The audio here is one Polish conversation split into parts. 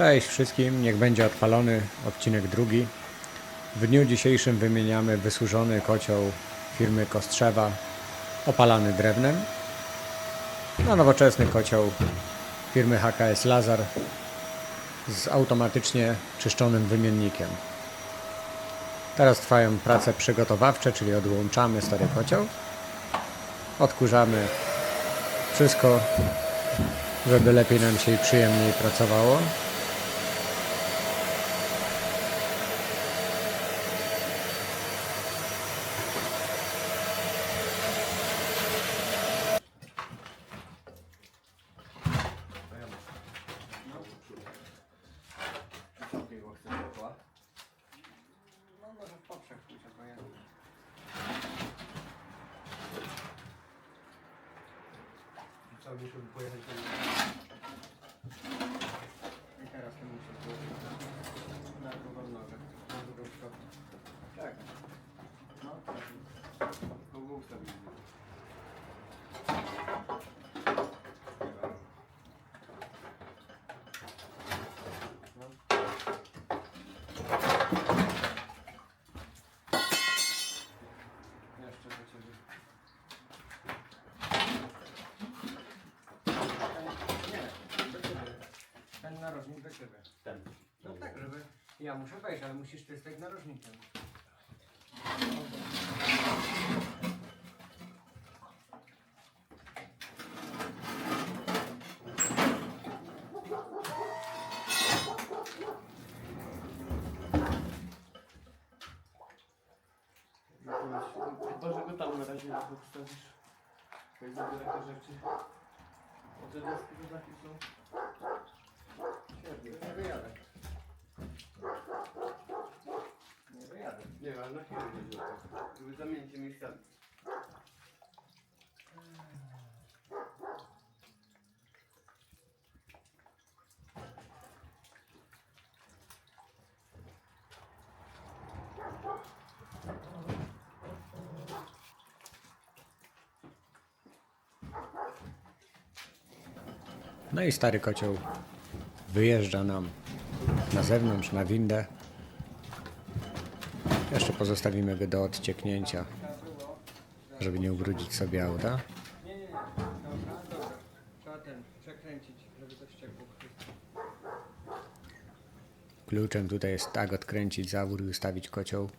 Cześć wszystkim, niech będzie odpalony odcinek drugi. W dniu dzisiejszym wymieniamy wysłużony kocioł firmy Kostrzewa opalany drewnem na nowoczesny kocioł firmy HKS Lazar z automatycznie czyszczonym wymiennikiem. Teraz trwają prace przygotowawcze, czyli odłączamy stary kocioł, odkurzamy wszystko, żeby lepiej nam się i przyjemniej pracowało. Wysokiego chcę ciepła. No może w poprzek pójść, a ja. Co, musimy pojechać do I teraz to muszę złożyć na drugą nogę, na drugą. Tak. No, tak. Kogo ustawimy? Jeszcze do ciebie. Nie, do ciebie. Ten narożnik do ciebie. Ten. No tak, żeby... Ja muszę wejść, ale musisz ty stać narożnikiem. Chyba, że go tam na razie na bok stawisz. Weź sobie takie rzeczy. O te deski to takie są. Świetnie, nie wyjadę. Nie wyjadę. Nie ale na chwilę będzie to. Żeby zamienić miejscami. No i stary kocioł wyjeżdża nam na zewnątrz, na windę. Jeszcze pozostawimy go do odcieknięcia, żeby nie ubrudzić sobie auta. Nie, nie. Trzeba ten przekręcić, żeby to. Kluczem tutaj jest tak odkręcić zawór i ustawić kocioł,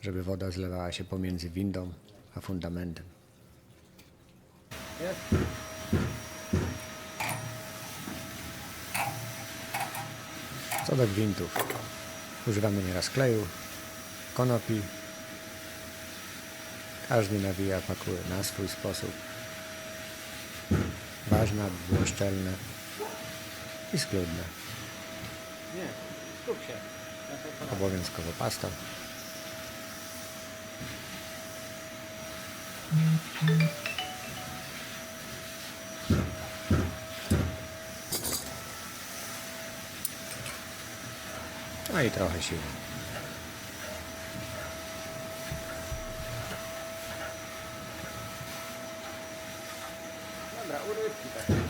żeby woda zlewała się pomiędzy windą a fundamentem. Do gwintów, używamy nieraz kleju, konopi. Każdy nawija pakuje na swój sposób. Ważne, aby było szczelne i schludne. Nie. Skup się. Obowiązkowo pasta. No i trochę siły. Dobra, urywki takie.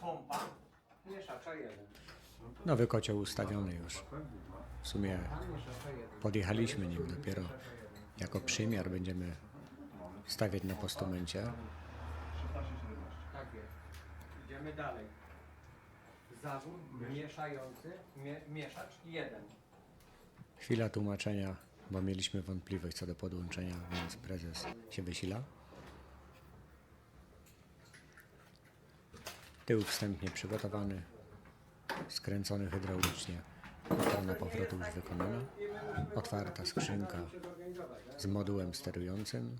Pompa. Mieszacza jeden. Nowy kocioł ustawiony już. W sumie podjechaliśmy nim dopiero jako przymiar będziemy stawiać na postumencie. Tak jest. Idziemy dalej. Zawór mieszający, mie, mieszacz jeden. Chwila tłumaczenia, bo mieliśmy wątpliwość co do podłączenia, więc prezes się wysila. Tył wstępnie przygotowany, skręcony hydraulicznie. Strona powrotu już wykonana. Otwarta skrzynka z modułem sterującym.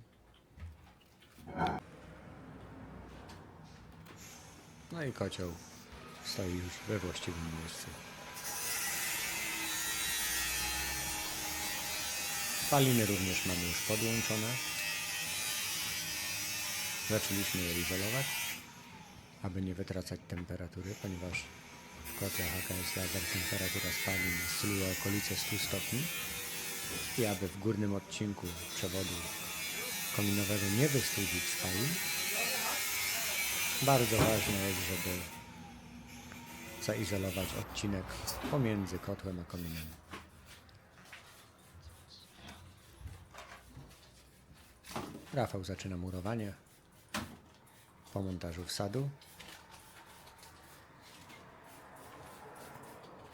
No i kocioł stoi już we właściwym miejscu. Spaliny również mamy już podłączone. Zaczęliśmy je izolować, aby nie wytracać temperatury, ponieważ w kotłach HKS temperatura spalin oscyluje okolice 100 stopni i aby w górnym odcinku przewodu kominowego nie wystudzić spalin, bardzo ważne jest, żeby zaizolować odcinek pomiędzy kotłem a kominem. Rafał zaczyna murowanie po montażu wsadu.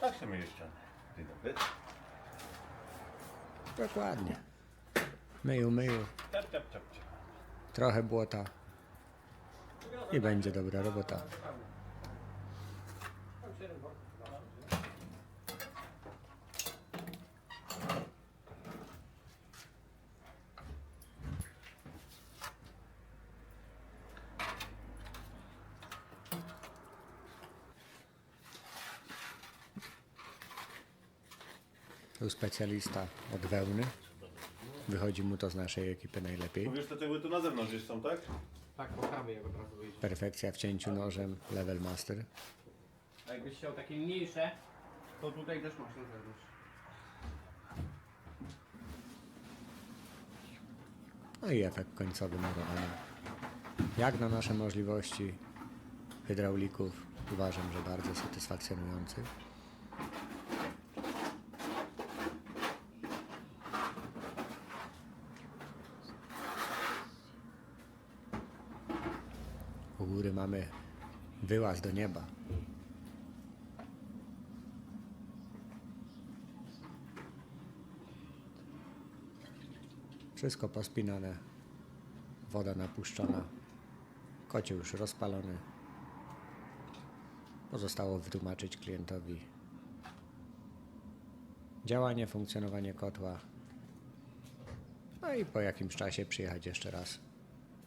Tak się myje ściany. Dzień dobry. Dokładnie. Myju, myju. Trochę błota i będzie dobra robota. Tu specjalista od wełny. Wychodzi mu to z naszej ekipy najlepiej. Mówisz, te cegły tu na zewnątrz gdzieś są, tak? Tak, pokamy jak od razu wyjdzie. Perfekcja w cięciu nożem, level master. A jakbyś chciał takie mniejsze, to tutaj też masz na zewnątrz. No i efekt końcowy murowania. Jak na nasze możliwości hydraulików uważam, że bardzo satysfakcjonujący. Góry mamy wyłaz do nieba. Wszystko pospinane, woda napuszczona, kocie już rozpalony. Pozostało wytłumaczyć klientowi działanie, funkcjonowanie kotła. No i po jakimś czasie przyjechać jeszcze raz,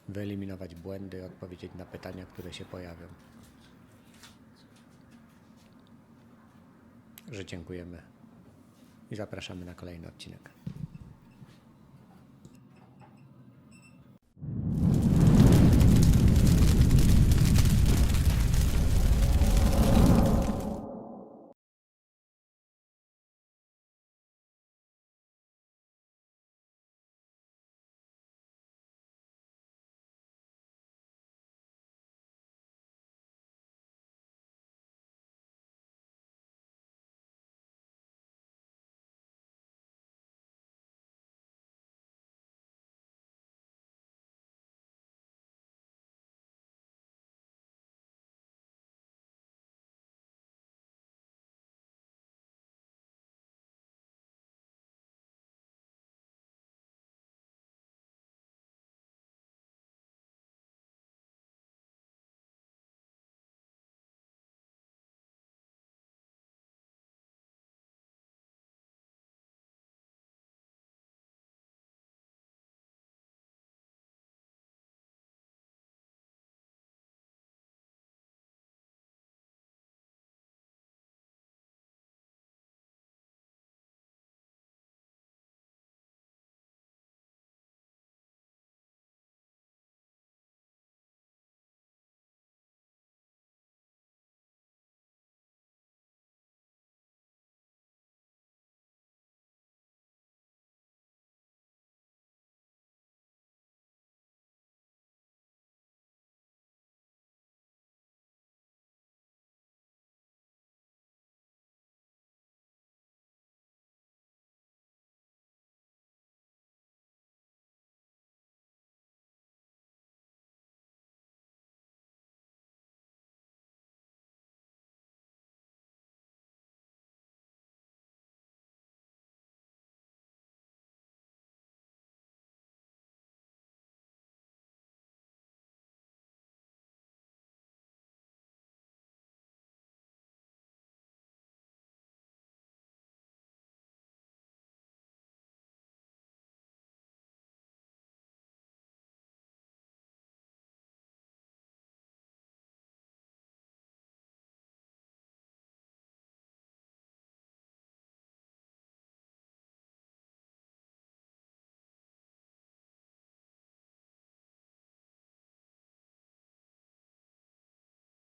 wyeliminować błędy, odpowiedzieć na pytania, które się pojawią. Że dziękujemy i zapraszamy na kolejny odcinek.